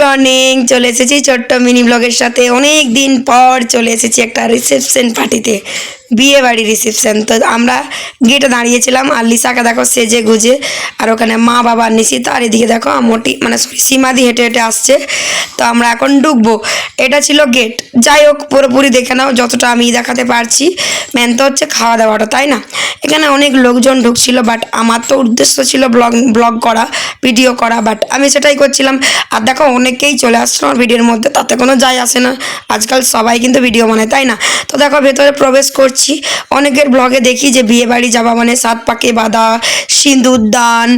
Morning চলে এসেছি ছোট্ট মিনি ব্লগের সাথে। অনেক দিন পর চলে এসেছি একটা রিসেপশন পার্টিতে বিয়ে বাড়ি রিসেপশন তো আমরা গেটে দাঁড়িয়েছিলাম আর লিসাকে দেখো সেজে গুজে আর ওখানে মা বাবা নিশিতা আর এদিকে দেখো মোটি মানে সীমাদি হেঁটে হেঁটে আসছে। তো আমরা এখন ঢুকবো। এটা ছিল গেট যাই হোক, পুরোপুরি দেখে নাও, যতটা আমি দেখাতে পারছি। মেন তো হচ্ছে খাওয়া দাওয়াটা, তাই না? এখানে অনেক লোকজন ঢুকছিল বাট আমার তো উদ্দেশ্য ছিল ব্লগ ব্লগ করা ভিডিও করা বাট আমি সেটাই করছিলাম। আর দেখো, অনেকেই চলে আসছে আমার ভিডিওর মধ্যে, তাতে কোনো যায় আসে না। আজকাল সবাই কিন্তু ভিডিও বানায়, তাই না? তো দেখো, ভেতরে প্রবেশ করছি। অনেকের ব্লগে দেখি যে বিয়ে বাড়ি যাওয়া মানে সাত পাকে বাঁধা সিঁদুর দান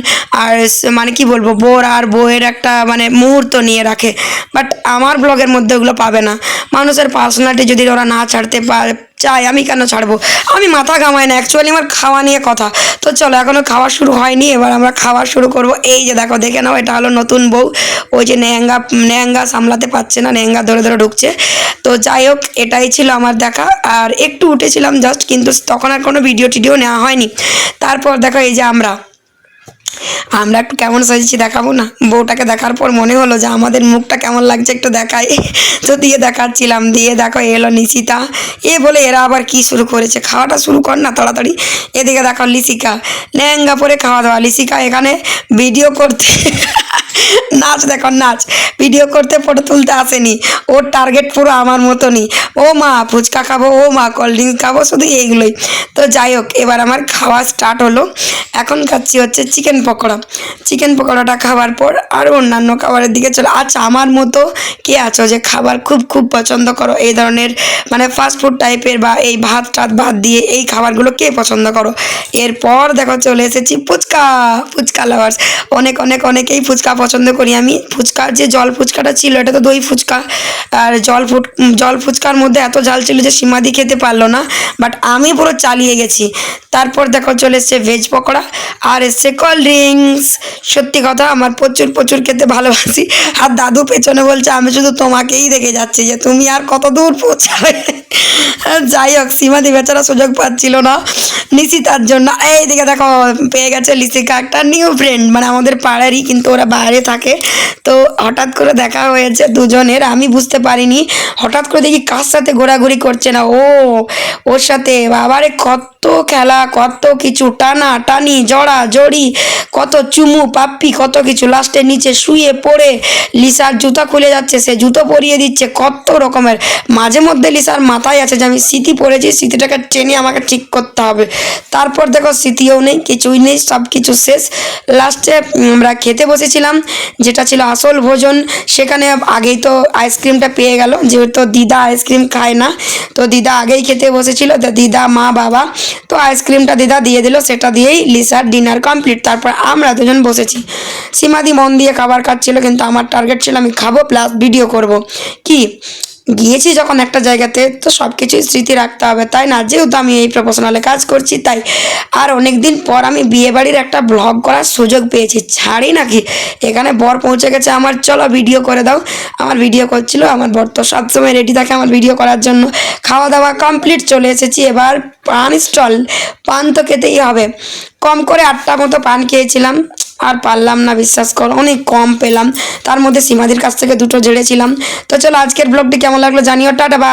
আর মানে কি বলব, বোর আর বউয়ের একটা মানে মুহূর্ত নিয়ে রাখে। বাট আমার ব্লগের মধ্যে ওগুলো পাবে না। মানুষের পার্সোনালিটি যদি ওরা না ছাড়তে পারে চাই, আমি কেন ছাড়বো? আমি মাথা ঘামাই না অ্যাকচুয়ালি আমার খাওয়া নিয়ে কথা। তো চলো এখনও খাওয়া শুরু হয়নি, এবার আমরা খাওয়া শুরু করব। এই যে দেখো, দেখে নাও, এটা হলো নতুন বউ। ওই যে ন্যাঙ্গা ন্যাঙ্গা সামলাতে পারছে না ন্যাঙ্গা ধরে ধরে ঢুকছে। তো যাই হোক, এটাই ছিল আমার দেখা। আর একটু উঠেছিলাম জাস্ট কিন্তু তখন আর কোনো ভিডিও টিডিও নেওয়া হয়নি। তারপর দেখো, এই যে আমরা। আমরা একটু কেমন সাজিয়েছি দেখাবো না? বউটাকে দেখার পর মনে হলো যে আমাদের মুখটা কেমন লাগছে একটু দেখাই। তো দিয়ে দেখাচ্ছিলাম, দিয়ে দেখো এলো নিশিতা। এ বলে এরা আবার কি শুরু করেছে? খাওয়াটা শুরু কর না তাড়াতাড়ি। এদিকে দেখো লিসিকা লেহেঙ্গা পরে খাওয়া দাওয়া। লিসিকা এখানে ভিডিও করতে নাচ দেখো, নাচ। ভিডিও করতে ফটো তুলতে আসেনি। ওর টার্গেট পুরো আমার মতনই। ও মা, ফুচকা খাব, ও মা কোল্ড ড্রিঙ্কস খাব, শুধু এইগুলোই। তো যাই হোক, এবার আমার খাওয়া স্টার্ট হলো। এখন খাচ্ছি হচ্ছে চিকেন পকোড়া। চিকেন পকোড়াটা খাওয়ার পর আর অন্যান্য খাবারের দিকে চলে। আচ্ছা আমার মতো কে আছো যে খাবার খুব খুব পছন্দ করো? এই ধরনের মানে ফাস্ট ফুড টাইপের বা এই ভাত টাত ভাত দিয়ে এই খাবারগুলো কে পছন্দ করো? এরপর দেখো চলে এসেছি ফুচকা ফুচকা লাভার্স অনেক অনেক, অনেকেই ফুচকা করি আমি। ফুচকা, যে জল ফুচকাটা ছিল, এটা তো দই ফুচকা। আর জল ফুট, জল ফুচকার মধ্যে এত জাল ছিল যে সীমাদি খেতে পারল না। বাট আমি পুরো চালিয়ে গেছি। তারপর দেখো চলে এসছে ভেজ পকোড়া। আর এসছে কোল্ড ড্রিঙ্কস সত্যি কথা, আমার প্রচুর প্রচুর খেতে ভালোবাসি। আর দাদু পেছনে বলছে, আমি শুধু তোমাকেই দেখে যাচ্ছি যে তুমি আর কত দূর পৌঁছাবে? যাই হোক সীমাদি বেচারা সুযোগ পাচ্ছিল না। নিশিতার জন্য। এই দিকে দেখো, পেয়ে গেছে লিসিকা একটা নিউ ফ্রেন্ড মানে আমাদের পাড়ারই, কিন্তু ওরা বাইরে থাকে। তো হঠাৎ করে দেখা হয়েছে দুজনের। আমি বুঝতে পারিনি। হঠাৎ করে দেখি কার সাথে ঘোরাঘুরি করছে না। ও, ওর সাথে। বাবারে, কত খেলা, কত কিছু। টানা, টানি, জড়া, জড়ি, কত চুমু, পাপ্পি, কত কিছু। লাস্টে নিচে শুয়ে পড়ে লিসার জুতা খুলে যাচ্ছে। সে জুতো পরিয়ে দিচ্ছে। কত রকমের। মাঝে মধ্যে লিসার মাথায় আছে যে আমি স্মৃতি পড়েছি, স্মৃতিটাকে টেনে আমাকে ঠিক করতে হবে। তারপর দেখো স্মৃতিও নেই, কিছুই নেই সব কিছু শেষ। লাস্টে আমরা খেতে বসেছিলাম, যেটা ছিল আসল ভোজন। সেখানে আগেই তো আইসক্রিমটা পেয়ে গেল, যেহেতু দিদা আইসক্রিম খায় না। তো দিদা আগেই খেতে বসেছিল দিদা, মা, বাবা, তো আইসক্রিমটা দিদা দিয়ে দিল, সেটা দিয়েই লিসার ডিনার কমপ্লিট। তারপর আমরা দুজন বসেছি। সীমাদি মন দিয়ে খাবার খাচ্ছিল, কিন্তু আমার টার্গেট ছিল আমি খাব, প্লাস ভিডিও করব। কি? গিয়েছি যখন একটা জায়গাতে, তো সব কিছুই স্মৃতি রাখতে হবে। তাই না? যেহেতু আমি এই প্রফেশনালে কাজ করছি, তাই আর অনেক দিন পর আমি বিয়ে বাড়ির একটা ব্লগ করার সুযোগ পেয়েছি। ছাড়ি নাকি? এখানে বর পৌঁছে গেছে আমার। চলো ভিডিও করে দাও। আমার ভিডিও করছিল, আমার বর তো সবসময় রেডি থাকে আমার ভিডিও করার জন্য। খাওয়া দাওয়া কমপ্লিট চলে এসেছি। এবার পান স্টল পান তো খেতেই হবে। কম করে আটটা মতো পান খেয়েছিলাম। আর পারলাম না, বিশ্বাস কর, অনেক কম পেলাম। তার মধ্যে সীমাদির কাছ থেকে দুটো জেড়েছিলাম। তো চলো আজকের ব্লগটি কেমন লাগল জানিও, টাটা বাই